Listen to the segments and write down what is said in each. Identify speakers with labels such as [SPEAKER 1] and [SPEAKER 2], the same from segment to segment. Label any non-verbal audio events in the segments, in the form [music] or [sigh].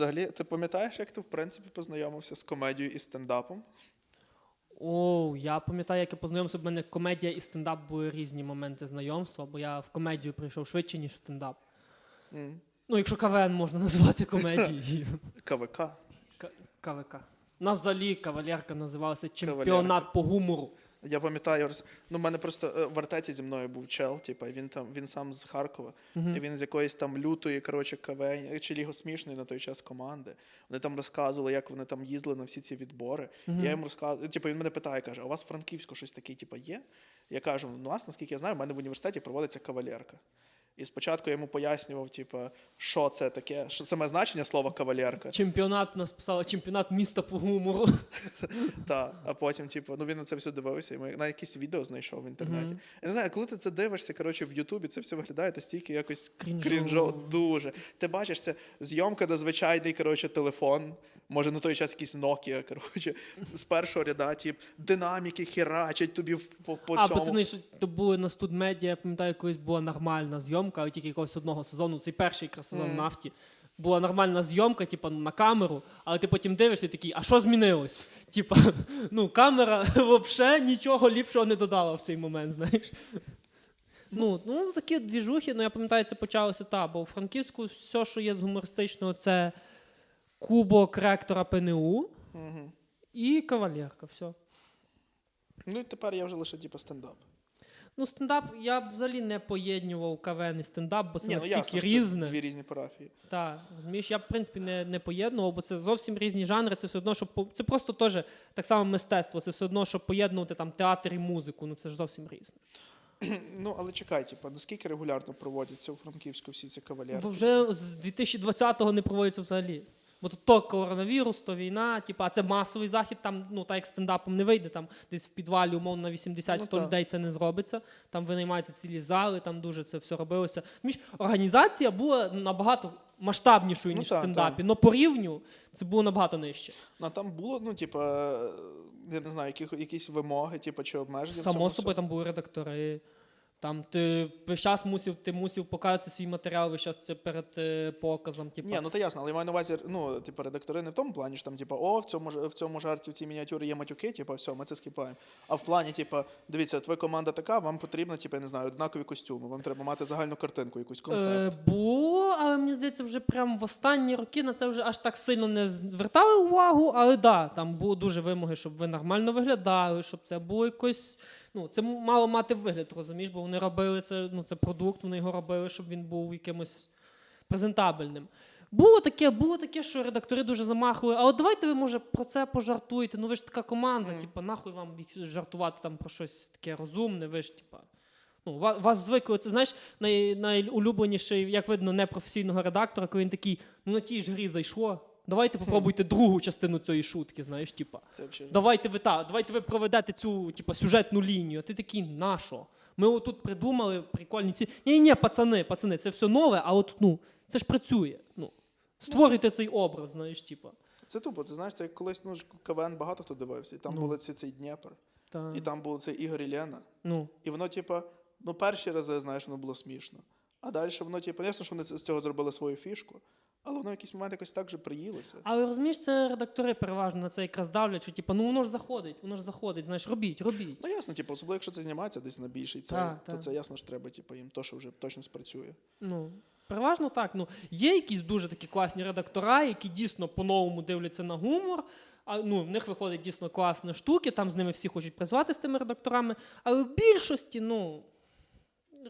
[SPEAKER 1] взагалі, ти пам'ятаєш, як ти в принципі познайомився з комедією і стендапом?
[SPEAKER 2] О, я пам'ятаю, як я познайомився, в мене комедія і стендап були різні моменти знайомства, бо я в комедію прийшов швидше, ніж в стендап.
[SPEAKER 1] М,
[SPEAKER 2] Ну, якщо КВН можна назвати комедією. [laughs]
[SPEAKER 1] КВК.
[SPEAKER 2] К- КВК. У нас взагалі кавалерка називалася
[SPEAKER 1] Кавалерка.
[SPEAKER 2] чемпіонат по гумору.
[SPEAKER 1] Я пам'ятаю, ну, в мене просто е, в артеці зі мною був чел, типу, і він там він сам з Харкова,
[SPEAKER 2] Мгм.
[SPEAKER 1] і він з якоїсь там лютої, коротше, КВН, чи Ліго смішної на той час команди. Вони там розказували, як вони там їздили на всі ці відбори.
[SPEAKER 2] Мгм.
[SPEAKER 1] Я йому розказую, типу, він мене питає, каже: а у вас в Франківську щось таке, типу, є? Я кажу, ну, у нас, наскільки я знаю, в мене в університеті проводиться кавалерка. І спочатку я йому пояснював, типу, що це таке, що саме значення слова кавалерка.
[SPEAKER 2] Чемпіонат нас писали чемпіонат міста по гумору. [laughs]
[SPEAKER 1] Та, а потім, типу, ну він на це все дивився, і ми на якісь відео знайшов в інтернеті. Я не знаю, коли ти це дивишся, коротше, в Ютубі, це все виглядає настільки якось крінжо дуже. Ти бачиш, це зйомка на звичайний коротше, телефон. Може, на той час якийсь Nokia, [laughs] коротше, з першого ряда, тип, динаміки херачать тобі по, по
[SPEAKER 2] а,
[SPEAKER 1] цьому.
[SPEAKER 2] пацани, що то були на студмедіа, я пам'ятаю, колись була нормальна зйомка, але тільки якогось одного сезону, цей перший якраз сезон нафті. Була нормальна зйомка, типу, на камеру, але ти потім дивишся і такий, а що змінилось? Типа, [laughs] ну, камера [laughs] взагалі нічого ліпшого не додала в цей момент, знаєш. Ну, ну такі двіжухи, ну я пам'ятаю, це почалося та, бо у Франківську все, що є з гумористичного, це кубок ректора ПНУ
[SPEAKER 1] Мгм.
[SPEAKER 2] і кавалерка. Все.
[SPEAKER 1] Ну і тепер я вже лише типу, стендап.
[SPEAKER 2] Ну, стендап я б взагалі не поєднував КВН і стендап, бо це
[SPEAKER 1] Ні, ну,
[SPEAKER 2] настільки
[SPEAKER 1] ясно, що це. Дві різні парафії.
[SPEAKER 2] Так, розумієш, я б в принципі не, не поєднував, бо це зовсім різні жанри. Це все одно, що по- це просто теж так само мистецтво. Це все одно, щоб поєднувати там театр і музику. Ну це ж зовсім різне. [clears throat]
[SPEAKER 1] Ну, але чекай, типу, наскільки регулярно проводяться у Франківську всі ці кавалерки?
[SPEAKER 2] Бо вже з 2020-го не проводиться взагалі. Бо тут то коронавірус, то війна, типу, а це масовий захід, там, ну так як стендапом не вийде, там десь в підвалі, умовно, на 80-100
[SPEAKER 1] Ну,
[SPEAKER 2] людей це не зробиться. Там винаймаються цілі зали, там дуже це все робилося. Між організація була набагато масштабнішою,
[SPEAKER 1] Ну,
[SPEAKER 2] ніж
[SPEAKER 1] так,
[SPEAKER 2] в стендапі. але по рівню це було набагато нижче.
[SPEAKER 1] Ну, а там було, ну, типу, я не знаю, яких, якісь вимоги, типу, чи обмеження.
[SPEAKER 2] Само собою, там були редактори. Там ти весь час мусив, ти мусив показати свій матеріал весь час це перед е, показом. Типу.
[SPEAKER 1] Ні, ну то ясно, але я маю на увазі, ну, типу, редактори не в тому плані, що там, типу, о, в цьому, ж- в цьому жарті, в цій мініатюрі є матюки, типу, все, ми це скіпаємо. А в плані, типу, дивіться, твоя команда така, вам потрібно, типу, я не знаю, однакові костюми, вам треба мати загальну картинку, якусь концепт.
[SPEAKER 2] Е, було, але мені здається, вже прям в останні роки на це вже аж так сильно не звертали увагу. Але да, там було дуже вимоги, щоб ви нормально виглядали, щоб це було якось. Ну, це мало мати вигляд, розумієш, бо вони робили це, ну, це продукт, вони його робили, щоб він був якимось презентабельним. Було таке, було таке, що редактори дуже замахували. А от давайте ви, може, про це пожартуєте. Ну ви ж така команда,
[SPEAKER 1] Мгм.
[SPEAKER 2] типу, нахуй вам жартувати там про щось таке розумне, ви ж, типа. Ну, ва- вас звикли, це знаєш, най, найулюбленіший, як видно, непрофесійного редактора, коли він такий, ну на тій ж грі зайшло. Давайте попробуйте другу частину цієї шутки, знаєш, типа. Давайте ви та, давайте ви проведете цю типа, сюжетну лінію. А ти такий, на що? Ми отут придумали прикольні ці. Ні, ні, пацани, пацани, це все нове, а от ну, це ж працює. Ну, створюйте цей образ, знаєш, типа.
[SPEAKER 1] Це тупо, це знаєш, це як колись ну, КВН багато хто дивився, і там
[SPEAKER 2] Ну.
[SPEAKER 1] були ці цей Дніпр,
[SPEAKER 2] Та,
[SPEAKER 1] і там був цей Ігор і Лена.
[SPEAKER 2] ну.
[SPEAKER 1] І воно, типу, ну, перші рази, знаєш, воно було смішно. А далі воно, типу, ясно, що вони з цього зробили свою фішку, але воно в якийсь момент якось так же приїлося.
[SPEAKER 2] Але розумієш, це редактори переважно на це якраз давлять, що типу, ну воно ж заходить, воно ж заходить, знаєш, робіть, робіть.
[SPEAKER 1] Ну, ясно, типу, особливо, якщо це знімається десь на більший цей,
[SPEAKER 2] Так,
[SPEAKER 1] то це ясно, що треба, типу, їм то, що вже точно спрацює.
[SPEAKER 2] Ну, переважно так. Ну, є якісь дуже такі класні редактора, які дійсно по-новому дивляться на гумор. А ну, в них виходить дійсно класні штуки, там з ними всі хочуть працювати з тими редакторами. Але в більшості, ну,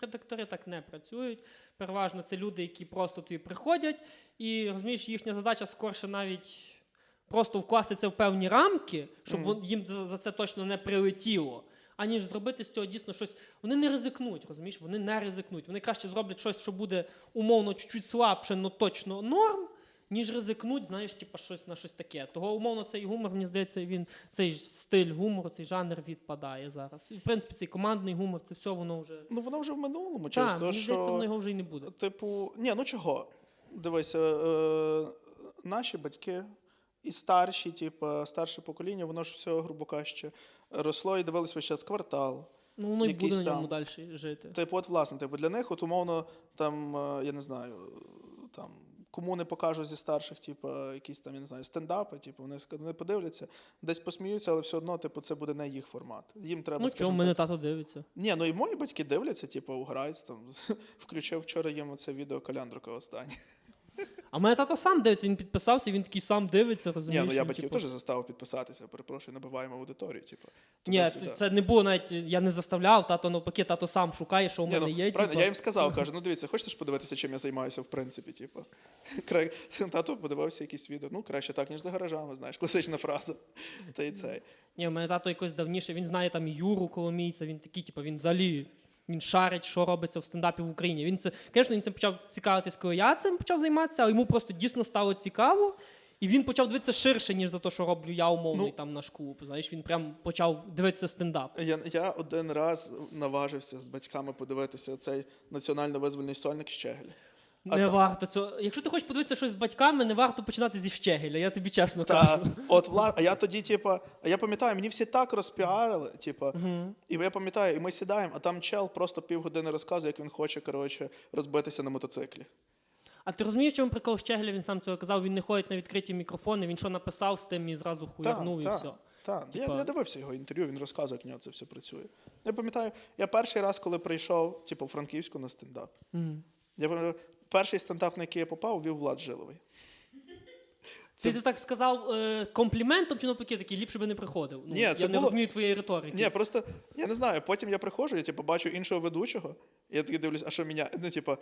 [SPEAKER 2] редактори так не працюють. Переважно це люди, які просто тобі приходять, і розумієш, їхня задача скорше навіть просто вкласти це в певні рамки, щоб вон- їм за це точно не прилетіло. Аніж зробити з цього дійсно щось. Вони не ризикнуть, розумієш? Вони не ризикнуть. Вони краще зроблять щось, що буде умовно чуть-чуть слабше, але точно норм, ніж ризикнуть, знаєш, типа щось на щось таке. Того умовно цей гумор, мені здається, він цей стиль гумору, цей жанр відпадає зараз. І в принципі, цей командний гумор, це все воно вже.
[SPEAKER 1] Ну, воно вже в минулому, через те,
[SPEAKER 2] мені здається, воно
[SPEAKER 1] що,
[SPEAKER 2] його вже й не буде.
[SPEAKER 1] типу, ні, ну чого? Дивися, е, наші батьки і старші, типу, старше покоління, воно ж все, грубо кажучи, росло і дивилось весь час квартал.
[SPEAKER 2] Ну воно й буде
[SPEAKER 1] якийсь
[SPEAKER 2] на ньому далі жити.
[SPEAKER 1] Типу, от, власне, типу, для них, от умовно, там, е, я не знаю, там, кому не покажу зі старших, типу, якісь там, я не знаю, стендапи, типу, вони, вони подивляться, десь посміються, але все одно, типу, це буде не їх формат. Їм треба,
[SPEAKER 2] Ну чому мене тато дивиться?
[SPEAKER 1] ні, ну і мої батьки дивляться, типу, грають там. [laughs] Включив вчора їм це відео Каляндрука останнє.
[SPEAKER 2] А мене тато сам дивиться, він підписався, він такий сам дивиться,
[SPEAKER 1] Ні, ну я
[SPEAKER 2] він,
[SPEAKER 1] батьків
[SPEAKER 2] типу,
[SPEAKER 1] теж заставив підписатися, перепрошую, набиваємо аудиторію. Типу,
[SPEAKER 2] Ні,
[SPEAKER 1] туди-сюди.
[SPEAKER 2] це не було навіть, я не заставляв, тато навпаки, тато сам шукає, що у
[SPEAKER 1] Ні,
[SPEAKER 2] мене
[SPEAKER 1] ну,
[SPEAKER 2] є.
[SPEAKER 1] правильно,
[SPEAKER 2] типу.
[SPEAKER 1] Я їм сказав, [laughs] кажу, ну дивіться, хочете ж подивитися, чим я займаюся, в принципі, типу. [laughs] Тато подивився якісь відео. Ну, краще так, ніж за гаражами, знаєш, класична фраза. Та й цей.
[SPEAKER 2] Ні, у мене тато якось давніше, він знає там Юру Коломійця, він такий, типу, він взагалі. Він шарить, що робиться в стендапі в Україні. Він це, звісно, він цим почав цікавитись, коли я цим почав займатися, але йому просто дійсно стало цікаво. І він почав дивитися ширше, ніж за те, що роблю я умовний
[SPEAKER 1] Ну,
[SPEAKER 2] там наш клуб. Знаєш, він прям почав дивитися стендап.
[SPEAKER 1] Я, я один раз наважився з батьками подивитися цей національно-визвольний сольник Щегель. А
[SPEAKER 2] не
[SPEAKER 1] та-
[SPEAKER 2] варто цього. Якщо ти хочеш подивитися щось з батьками, не варто починати зі щегеля, я тобі чесно
[SPEAKER 1] Та,
[SPEAKER 2] кажу.
[SPEAKER 1] от, вла... А я тоді, типа, а я пам'ятаю, мені всі так розпіарили, типа,
[SPEAKER 2] Мгм.
[SPEAKER 1] і я пам'ятаю, і ми сідаємо, а там чел просто півгодини розказує, як він хоче, коротше, розбитися на мотоциклі.
[SPEAKER 2] А ти розумієш, чому прикол Щегеля, він сам цього казав, він не ходить на відкриті мікрофони, він що написав з тим і зразу хуярнув і
[SPEAKER 1] та,
[SPEAKER 2] все.
[SPEAKER 1] та. Я,
[SPEAKER 2] Типа-
[SPEAKER 1] я дивився його інтерв'ю, він розказує, як в нього це все працює. Я пам'ятаю, я перший раз, коли прийшов, типу, в Франківську на стендап.
[SPEAKER 2] Мгм.
[SPEAKER 1] Я пам'ятаю, перший стендап, на який я попав, вів Влад Жиловий.
[SPEAKER 2] Ти це так сказав е, компліментом чи навпаки такий, ліпше би не приходив. Ну,
[SPEAKER 1] Ні,
[SPEAKER 2] я
[SPEAKER 1] це
[SPEAKER 2] не
[SPEAKER 1] було-
[SPEAKER 2] розумію твоєї риторики.
[SPEAKER 1] Ні, просто я не знаю. Потім я приходжу, я типу, бачу іншого ведучого, і я такий дивлюсь, а що мене? Ну, типу,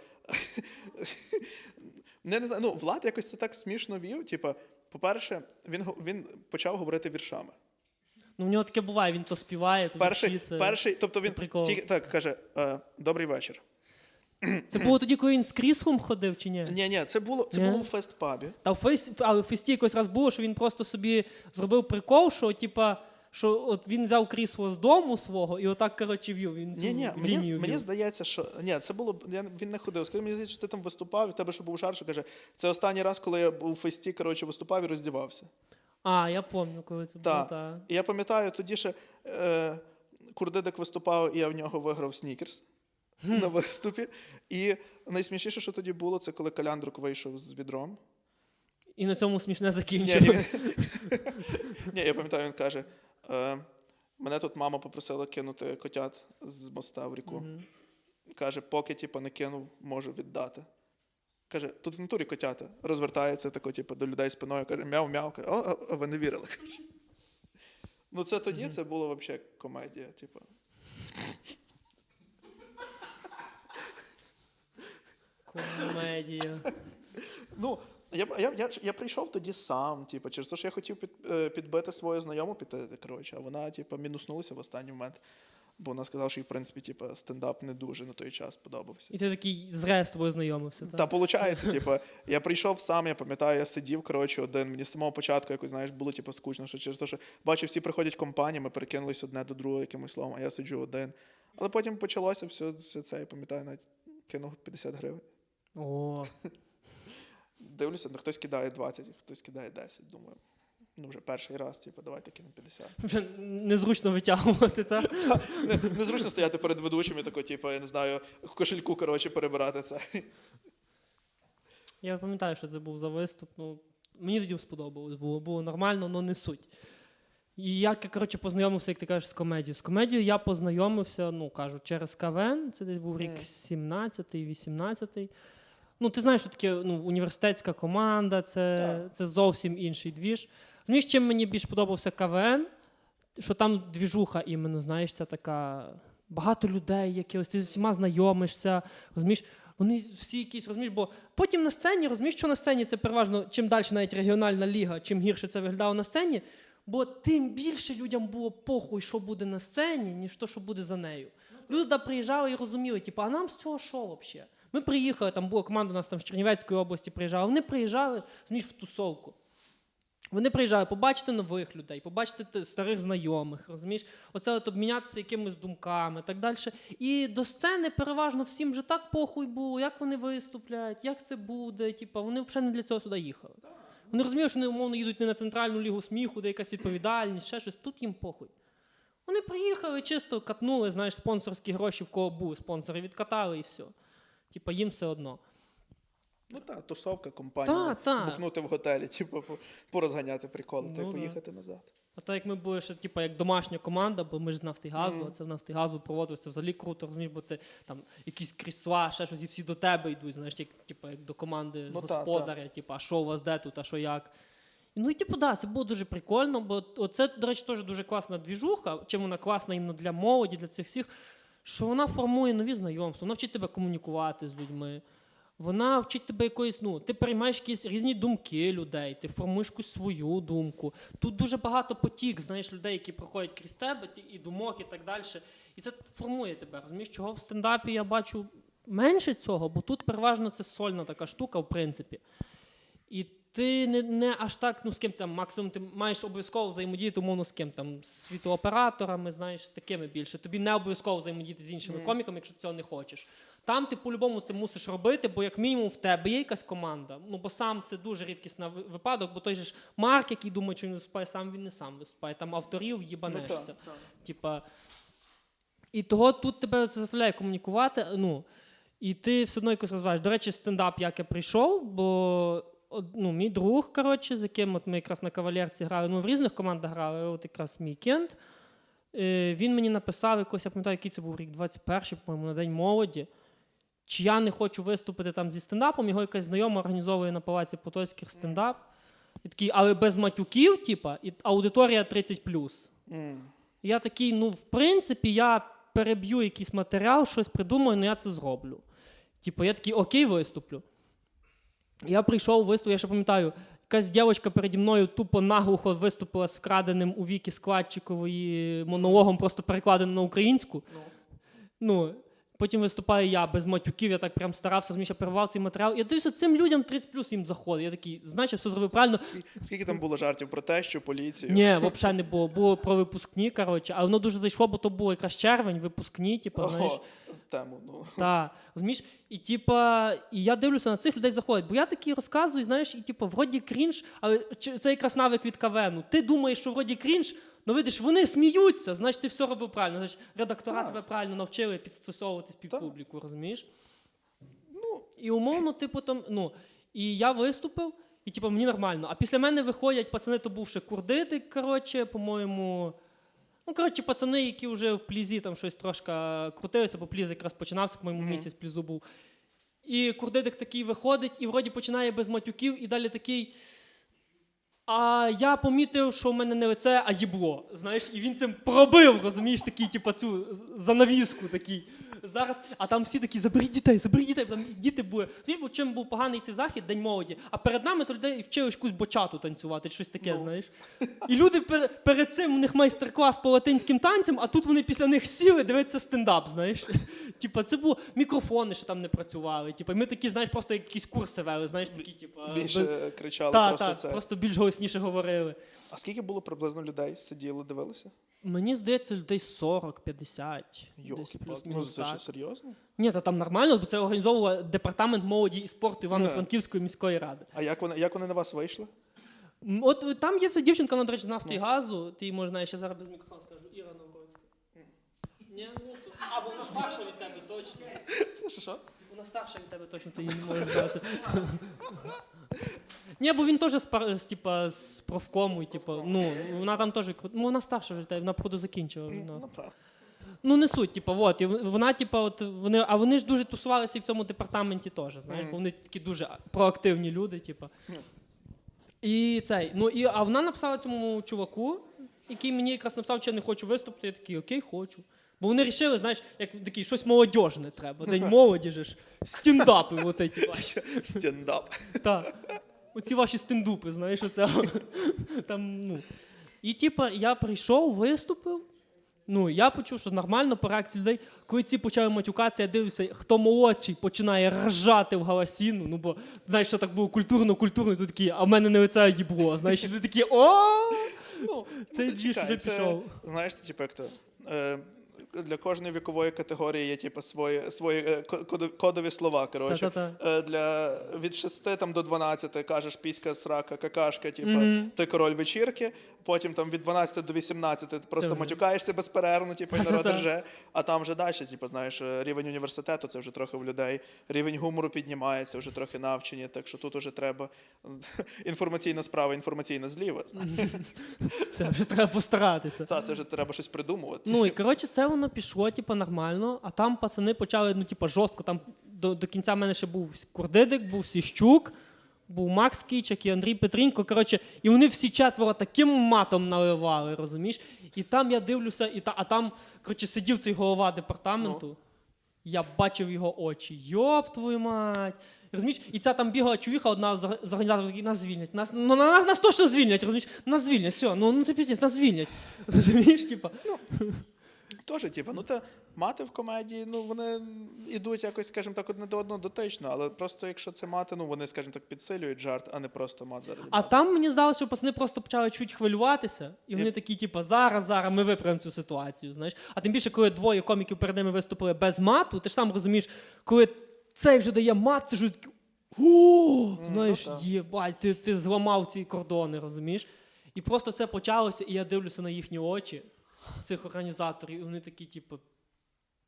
[SPEAKER 1] не, [laughs] не знаю, ну, Влад якось це так смішно вів. Типу, по-перше, він, го- він почав говорити віршами.
[SPEAKER 2] Ну, в нього таке буває, він то співає, то
[SPEAKER 1] Перший,
[SPEAKER 2] вірші, це...
[SPEAKER 1] перший, тобто
[SPEAKER 2] це
[SPEAKER 1] він
[SPEAKER 2] прикол.
[SPEAKER 1] тільки так каже: е, Добрий вечір.
[SPEAKER 2] Це було тоді, коли він з кріслом ходив чи ні?
[SPEAKER 1] Ні, ні, це було це
[SPEAKER 2] Ні?
[SPEAKER 1] було у фестпабі.
[SPEAKER 2] Та в фейс, але в фесті якось раз було, що він просто собі зробив прикол, що типа. Що от він взяв крісло з дому свого і отак, коротше, вів. Він цю
[SPEAKER 1] Ні, ні, мені,
[SPEAKER 2] лінію
[SPEAKER 1] мені
[SPEAKER 2] вів.
[SPEAKER 1] здається, що ні, це було б- я, він не ходив. Скажи, мені здається, що ти там виступав, і в тебе ще був шар, що каже, це останній раз, коли я у фесті, коротше, виступав і роздівався.
[SPEAKER 2] А, я пам'ятаю, коли це
[SPEAKER 1] Та.
[SPEAKER 2] було. Та.
[SPEAKER 1] І я пам'ятаю, тоді ще е, Курдидик виступав, і я в нього виграв снікерс [laughs] на виступі. І найсмішніше, що тоді було, це коли Каляндрук вийшов з відром.
[SPEAKER 2] І на цьому смішне закінчилось. [laughs]
[SPEAKER 1] Ні, я пам'ятаю, він каже: е, мене тут мама попросила кинути котят з моста в ріку. Каже, поки типу, не кинув, можу віддати. Каже, тут в натурі котята. Розвертається тако, типу, до людей спиною, каже, мяу-мяу. Каже, О, а, ви не вірили. Каже. [laughs] Ну, це тоді це було взагалі комедія. Типу.
[SPEAKER 2] Комедія.
[SPEAKER 1] Ну, я, я, я, я прийшов тоді сам, типу, через те, що я хотів під, е, підбити свою знайому піти, коротше, а вона, типу, мінуснулася в останній момент. Бо вона сказала, що їй, в принципі, типу, стендап не дуже на той час подобався.
[SPEAKER 2] І ти такий зря з тобою знайомився.
[SPEAKER 1] Та виходить, [laughs] типу, я прийшов сам, я пам'ятаю, я сидів, коротше, один. Мені з самого початку якось, знаєш, було типу, скучно, що через те, що бачу, всі приходять компаніями, перекинулись одне до другого якимось словом, а я сиджу один. Але потім почалося все, все це, я пам'ятаю, навіть кинув 50 гривень.
[SPEAKER 2] О,
[SPEAKER 1] Дивлюся, ну, хтось кидає 20, хтось кидає 10. Думаю, ну вже перший раз, типу, давайте кинемо 50.
[SPEAKER 2] вже незручно витягувати, так? [laughs]
[SPEAKER 1] Незручно стояти перед ведучим і тако, типу, я не знаю, в кошельку, коротше, перебирати це.
[SPEAKER 2] Я пам'ятаю, що це був за виступ. Ну, мені тоді сподобалось, було, було нормально, але не суть. І я, коротше, познайомився, як ти кажеш, з комедією. З комедією я познайомився, ну кажу, через КВН. Це десь був рік 17-й, 18-й. Ну, ти знаєш, що таке ну, університетська команда, це,
[SPEAKER 1] Так.
[SPEAKER 2] це зовсім інший двіж. Розумієш, чим мені більш подобався КВН, що там двіжуха іменно, знаєш, це така багато людей, якихось, ти з усіма знайомишся, розумієш, вони всі якісь, розумієш, бо потім на сцені, розумієш, що на сцені це переважно, чим далі навіть регіональна ліга, чим гірше це виглядало на сцені, бо тим більше людям було похуй, що буде на сцені, ніж то, що буде за нею. Люди туди приїжджали і розуміли, типу, а нам з цього що взагалі? Ми приїхали, там була команда у нас там з Чернівецької області приїжджала, вони приїжджали, розумієш, в тусовку. Вони приїжджають побачити нових людей, побачити старих знайомих, розумієш? Оце от обмінятися якимись думками, так далі. І до сцени переважно всім вже так похуй було, як вони виступлять, як це буде. Типу, вони взагалі не для цього сюди їхали. Вони розуміють, що вони умовно їдуть не на центральну лігу сміху, де якась відповідальність, ще щось. Тут їм похуй. Вони приїхали, чисто катнули, знаєш, спонсорські гроші, в кого були спонсори, відкатали і все. Типа їм все одно.
[SPEAKER 1] Ну так, тусовка, компанія.
[SPEAKER 2] Та, та.
[SPEAKER 1] Бухнути в готелі, типу, порозганяти приколи, та й
[SPEAKER 2] Ну,
[SPEAKER 1] поїхати назад.
[SPEAKER 2] А так як ми були ще, типу, як домашня команда, бо ми ж з Нафтигазу,
[SPEAKER 1] Мгм.
[SPEAKER 2] а це в Нафтигазу проводилося, це взагалі круто, розумієш, бо ти там якісь крісла, ще щось, і всі до тебе йдуть, знаєш, як, типу, як до команди
[SPEAKER 1] Ну, та,
[SPEAKER 2] господаря, типу, а що у вас де тут, а що як. Ну і типу, да, це було дуже прикольно, бо це, до речі, теж дуже класна двіжуха, чим вона класна іменно для молоді, для цих всіх, що вона формує нові знайомства, вона вчить тебе комунікувати з людьми. Вона вчить тебе якоїсь, ну, ти приймаєш якісь різні думки людей, ти формуєш якусь свою думку. Тут дуже багато потік, знаєш, людей, які проходять крізь тебе, і думок, і так далі. І це формує тебе. Розумієш, чого в стендапі я бачу менше цього, бо тут переважно це сольна така штука, в принципі. І ти не, не аж так, ну з ким там, максимум ти маєш обов'язково взаємодіяти, умовно, з ким там, з світооператорами, знаєш, з такими більше. Тобі не обов'язково взаємодіяти з іншими
[SPEAKER 1] Мгм.
[SPEAKER 2] коміками, якщо ти цього не хочеш. Там ти по-любому це мусиш робити, бо як мінімум в тебе є якась команда. Ну бо сам це дуже рідкісний випадок, бо той же ж Марк, який думає, що він виступає, сам він не сам виступає. Там авторів
[SPEAKER 1] Ну,
[SPEAKER 2] їбанешся.
[SPEAKER 1] так.
[SPEAKER 2] Типа. І того тут тебе це заставляє комунікувати. Ну, і ти все одно якось розвиваєш. До речі, стендап, як я прийшов, бо ну, мій друг, коротше, з яким от ми якраз на кавалерці грали, ну в різних командах грали, от якраз мій кент. Е, він мені написав якось, я пам'ятаю, який це був рік 21-й, по-моєму, на День молоді. Чи я не хочу виступити там зі стендапом, його якась знайома організовує на палаці Потоцьких стендап. І такий, але без матюків, типа, і аудиторія 30+.
[SPEAKER 1] М.
[SPEAKER 2] Я такий, ну, в принципі, я переб'ю якийсь матеріал, щось придумаю, але я це зроблю. Типу, я такий, окей, виступлю. Я прийшов виступ, я ще пам'ятаю, якась дівчинка переді мною тупо наглухо виступила з вкраденим у віки складчикової монологом, просто перекладеним на українську.
[SPEAKER 1] Ну.
[SPEAKER 2] Потім виступаю я без матюків, я так прям старався, розумієш, я перервав цей матеріал. Я дивлюся, цим людям 30 плюс їм заходить. Я такий, значить, все зробив правильно.
[SPEAKER 1] Скільки, скільки там було жартів про те, що поліцію?
[SPEAKER 2] Ні, взагалі не було. Було про випускні, коротше, але воно дуже зайшло, бо то було якраз червень, випускні, типу, знаєш.
[SPEAKER 1] Ого, в тему. Ну.
[SPEAKER 2] Та, розумієш? І типа, і я дивлюся на цих людей заходять. Бо я такий розказую, знаєш, і типу, вроді крінж, але це якраз навик від КВНу. Ти думаєш, що вроді крінж, ну видиш, вони сміються, значить, ти все робив правильно. Значить, редактора тебе правильно навчили підстосовуватись під
[SPEAKER 1] Так.
[SPEAKER 2] публіку, розумієш? Ну, і умовно, типу, там, ну, і я виступив, і типу, мені нормально. А після мене виходять пацани, то був ще курдити, коротше, по-моєму. Ну, коротше, пацани, які вже в плізі там щось трошки крутилися, бо пліз якраз починався, по-моєму, місяць плізу був. І курдидик такий виходить, і вроді починає без матюків, і далі такий. А я помітив, що в мене не лице, а їбло. Знаєш, і він цим пробив, розумієш, такий, типу, цю занавіску такий. Зараз, а там всі такі, заберіть дітей, заберіть дітей, там діти були. Знаєш, бо чим був поганий цей захід, День молоді, а перед нами то людей вчили якусь бочату танцювати, щось таке,
[SPEAKER 1] Ну.
[SPEAKER 2] знаєш. І люди пер- перед цим у них майстер-клас по латинським танцям, а тут вони після них сіли дивитися стендап, знаєш. [laughs] Типа, це було мікрофони, що там не працювали. Типа, ми такі, знаєш, просто якісь курси вели, знаєш, такі, типа.
[SPEAKER 1] Більше кричали
[SPEAKER 2] Так,
[SPEAKER 1] просто
[SPEAKER 2] так,
[SPEAKER 1] це.
[SPEAKER 2] просто більш голосніше говорили.
[SPEAKER 1] А скільки було приблизно людей сиділи, дивилися?
[SPEAKER 2] Мені здається, людей 40-50. десь
[SPEAKER 1] ну це ж
[SPEAKER 2] так.
[SPEAKER 1] серйозно?
[SPEAKER 2] Ні, та там нормально, бо це організовував департамент молоді і спорту Івано-Франківської міської ради.
[SPEAKER 1] А як вони, як вони на вас вийшли?
[SPEAKER 2] От е, там є ця дівчинка, вона, до речі, з нафти і газу. Ти знаєш, я зараз без мікрофону скажу. Іра Новгородська. Ні, ну то. А, бо вона старша від тебе, точно. [laughs]
[SPEAKER 1] Це що?
[SPEAKER 2] Вона старша від тебе, точно ти її не можеш знати. [laughs] Ні, бо він теж з, пар- з, типа, з профкому, і, типа, ну, вона там теж кру- ну, вона старша тебе, вона походу закінчила.
[SPEAKER 1] Ну,
[SPEAKER 2] вона. Ну, не суть, типу, от, і вона, типу, от вони, а вони ж дуже тусувалися і в цьому департаменті теж, знаєш, бо вони такі дуже проактивні люди, типу. І цей, ну і а вона написала цьому чуваку, який мені якраз написав, чи я не хочу виступити. Я такий, окей, хочу. Бо вони вирішили, знаєш, як такий щось молодіжне треба. День молоді же ж. Стендапи, [laughs] от ваші.
[SPEAKER 1] Стендап.
[SPEAKER 2] Так. Оці ваші стендупи, знаєш, оце. [laughs] Там, ну. І типа, я прийшов, виступив. Ну, я почув, що нормально по реакції людей. Коли ці почали матюкатися, я дивлюся, хто молодший починає ржати в галасіну. Ну, бо знаєш, що так було культурно-культурно, і тут такі, а в мене не лице їбло. Знаєш, і ти такі, о!
[SPEAKER 1] Ну,
[SPEAKER 2] Цей
[SPEAKER 1] ну,
[SPEAKER 2] двіж вже пішов.
[SPEAKER 1] Знаєш, ти, типу, як то. Для кожної вікової категорії є типу, свої, свої е, ко- кодо- кодові слова. Коротше.
[SPEAKER 2] Та-та-та.
[SPEAKER 1] Е, Для від 6 там, до 12 кажеш піська, срака, какашка, типу,
[SPEAKER 2] Мгм.
[SPEAKER 1] ти король вечірки. Потім там від 12 до 18 ти просто матюкаєшся безперервно, типу, і народ рже. А там вже далі, типу, знаєш, е, рівень університету це вже трохи в людей. Рівень гумору піднімається, вже трохи навчені. Так що тут уже треба [laughs] інформаційна справа, інформаційна зліва.
[SPEAKER 2] Це вже треба постаратися.
[SPEAKER 1] Та це вже треба щось придумувати.
[SPEAKER 2] Ну і коротше, це воно пішло, типу, нормально. А там пацани почали, ну, типу, жорстко. Там до, до кінця в мене ще був Курдидик, був Сіщук, був Макс Кічак і Андрій Петрінько. Коротше, і вони всі четверо таким матом наливали, розумієш? І там я дивлюся, і та, а там, коротше, сидів цей голова департаменту. Я бачив його очі. Йоп твою мать. Розумієш? І ця там бігала чувіха, одна з орг- організаторів, такі, нас звільнять. Нас, ну, нас, нас точно звільнять, розумієш? Нас звільнять, все, ну, ну це піздець, нас звільнять. [laughs] Розумієш, типа?
[SPEAKER 1] Теж, типу, ну те мати в комедії, ну вони йдуть якось, скажімо так, одне до одного дотично, але просто якщо це мати, ну вони, скажімо так, підсилюють жарт, а не просто мат заради.
[SPEAKER 2] А
[SPEAKER 1] мату.
[SPEAKER 2] там мені здалося, що пацани просто почали чуть хвилюватися, і вони такі, типу, зараз, зараз ми виправимо цю ситуацію. Знаєш? А тим більше, коли двоє коміків перед ними виступили без мату, ти ж сам розумієш, коли цей вже дає мат, це ж о, знаєш,
[SPEAKER 1] ну
[SPEAKER 2] єбать, ти, ти зламав ці кордони, розумієш? І просто це почалося, і я дивлюся на їхні очі, цих організаторів, і вони такі, типу,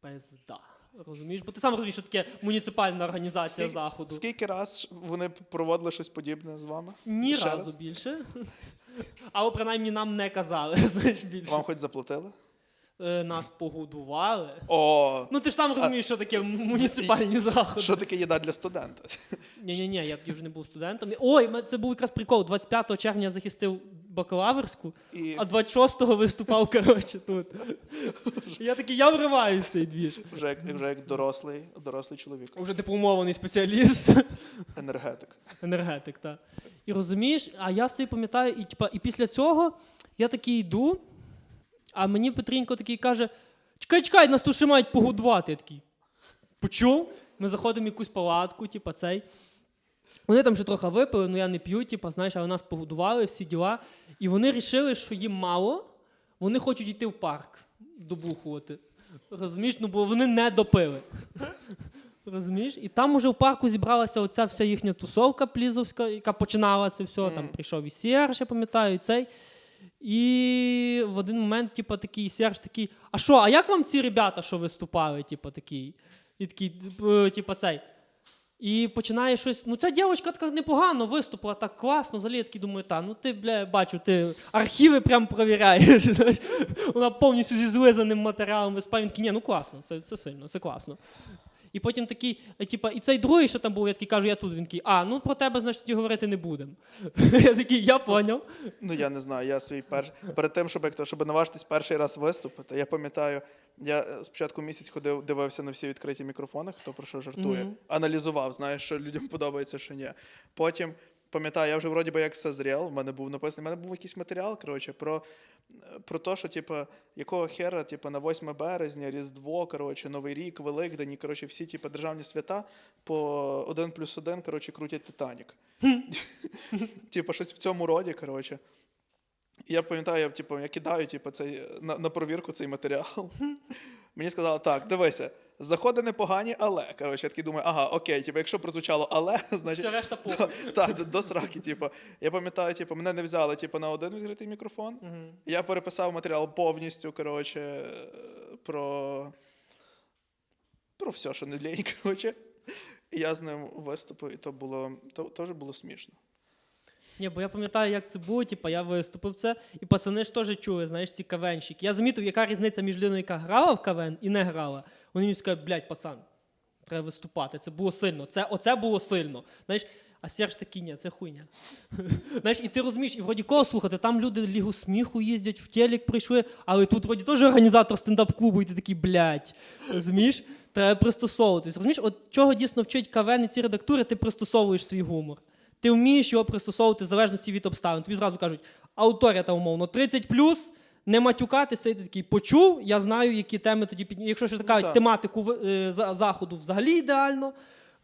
[SPEAKER 2] пизда. Розумієш? Бо ти сам розумієш, що таке муніципальна організація
[SPEAKER 1] Скільки-
[SPEAKER 2] заходу.
[SPEAKER 1] Скільки раз вони проводили щось подібне з вами?
[SPEAKER 2] Ні
[SPEAKER 1] Ще
[SPEAKER 2] разу
[SPEAKER 1] раз?
[SPEAKER 2] більше. [laughs] Або принаймні нам не казали, [laughs] знаєш більше.
[SPEAKER 1] Вам хоч заплатили?
[SPEAKER 2] Е, Нас погодували.
[SPEAKER 1] О,
[SPEAKER 2] Ну ти ж сам розумієш, що таке муніципальні заходи.
[SPEAKER 1] що таке їда для студента?
[SPEAKER 2] Ні, ні, ні, я тоді вже не був студентом. Ой, це був якраз прикол. 25 червня я захистив бакалаврську,
[SPEAKER 1] І
[SPEAKER 2] а 26-го виступав, коротше, тут. Я такий, я вриваюсь в цей двіж.
[SPEAKER 1] вже як, вже як дорослий, дорослий чоловік,
[SPEAKER 2] Уже дипломований спеціаліст.
[SPEAKER 1] енергетик.
[SPEAKER 2] Енергетик, так. І розумієш, а я собі пам'ятаю, і, типа, і після цього я такий йду, а мені Петрінько такий каже: чекай, чекай, нас тут ще мають погодувати. Я такий. Почув? Ми заходимо в якусь палатку, типа цей. Вони там ще трохи випили, ну я не п'ю, типа, знаєш, але нас погодували, всі діла. І вони вирішили, що їм мало, вони хочуть йти в парк добухувати. Розумієш? Ну, бо вони не допили. Розумієш? І там уже в парку зібралася оця вся їхня тусовка плізовська, яка починала це все. Там прийшов і Серж, я пам'ятаю, і цей. І в один момент, типу, такий Серж такий: а що, а як вам ці ребята, що виступали? Типу, такий? І такий, е, типу, цей. І починає щось. Ну, ця дівчинка така непогано виступила, так класно. Взагалі я такий думаю, та, ну ти, бля, бачу, ти архіви прям провіряєш. [laughs] знаєш. Вона повністю зі злизаним матеріалом виступає. Він такий, ні, ну класно, це, це сильно, це класно. І потім такий, е, типа, і цей другий, що там був, я такий кажу, я тут. Він такий, а, ну про тебе, значить, говорити не будемо. [laughs] Я такий, я поняв.
[SPEAKER 1] Ну я не знаю, я свій перший. Перед тим, щоб як то, щоб наважитись перший раз виступити, я пам'ятаю, я е, спочатку місяць ходив, дивився на всі відкриті мікрофони, хто про що жартує,
[SPEAKER 2] Мгм.
[SPEAKER 1] аналізував, знаєш, що людям подобається, що ні. Потім. Пам'ятаю, я вже вроді би як созрел, в мене був написаний, в мене був якийсь матеріал, коротше, про, про те, що, типу, якого хера, типу, на 8 березня, Різдво, коротше, Новий рік, Великдень, і, коротше, всі, типу, державні свята по 1 плюс 1, коротше, крутять Титанік. [laughs] Типу, щось в цьому роді, коротше. І я пам'ятаю, я, типу, я кидаю типу, цей, на, на провірку цей матеріал. [laughs] Мені сказали, так, дивися, заходи непогані, але. Коротше, я такий думаю, ага, окей, типу, якщо прозвучало але, [laughs] значить.
[SPEAKER 2] Все решта [laughs] похуй.
[SPEAKER 1] Так, до, до сраки, типу. Я пам'ятаю, типу, мене не взяли типу, на один відкритий мікрофон.
[SPEAKER 2] Мгм.
[SPEAKER 1] Я переписав матеріал повністю, коротше, про. Про все, що не лінь, коротше. І я з ним виступив, і то було то, то вже було смішно.
[SPEAKER 2] Ні, бо я пам'ятаю, як це було, типу, я виступив це, і пацани ж теж чули, знаєш, ці кавенщики. Я замітив, яка різниця між людиною, яка грала в кавен і не грала. Вони мені сказали, блядь, пацан, треба виступати. Це було сильно. Це, оце було сильно. Знаєш, а Серж такий, ні, це хуйня. [laughs] Знаєш, і ти розумієш, і вроді кого слухати, там люди лігу сміху їздять, в телек прийшли, але тут вроді теж організатор стендап-клубу, і ти такий, блядь, розумієш? Треба пристосовуватись. Розумієш, от чого дійсно вчить КВН і ці редактури, ти пристосовуєш свій гумор. Ти вмієш його пристосовувати в залежності від обставин. Тобі зразу кажуть, аудиторія там умовно 30 не матюкатися, і ти такий почув, я знаю, які теми тоді під... Якщо ще така
[SPEAKER 1] так.
[SPEAKER 2] тематику е, за- заходу взагалі ідеально.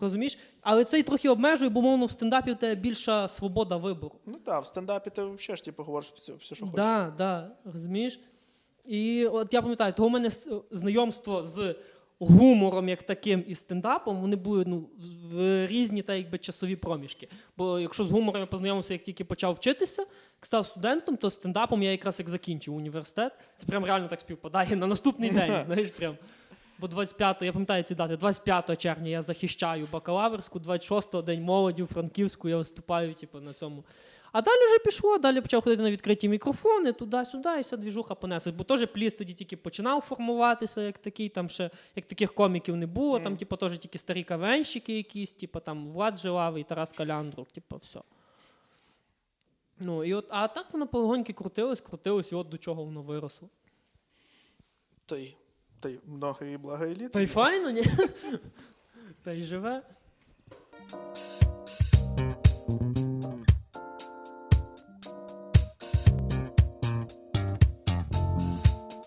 [SPEAKER 2] Розумієш? Але це і трохи обмежує, бо мовно в стендапі у тебе більша свобода вибору.
[SPEAKER 1] Ну так, в стендапі ти взагалі ж типу, говориш все, що хочеш.
[SPEAKER 2] Да, да, розумієш? І от я пам'ятаю, того в мене знайомство з гумором як таким і стендапом, вони були ну, в різні та, якби, часові проміжки. Бо якщо з гумором я познайомився, як тільки почав вчитися, як став студентом, то стендапом я якраз як закінчив університет. Це прям реально так співпадає на наступний день, [laughs] знаєш, прям. Бо 25, я пам'ятаю ці дати, 25 червня я захищаю бакалаврську, 26 день молоді у Франківську, я виступаю типу, на цьому. А далі вже пішло, далі почав ходити на відкриті мікрофони, туди-сюди, і вся двіжуха понеслась. Бо теж пліс тоді тільки починав формуватися, як такий, там ще як таких коміків не було, там, типу, теж тільки старі кавенщики якісь, типу, там Влад Жилавий, Тарас Каляндрук, типу, все. Ну, і от, а так воно полегоньки крутилось, крутилось, і от до чого воно виросло.
[SPEAKER 1] Та й, та й много і благо і літ.
[SPEAKER 2] Та й файно, ні? Та й живе.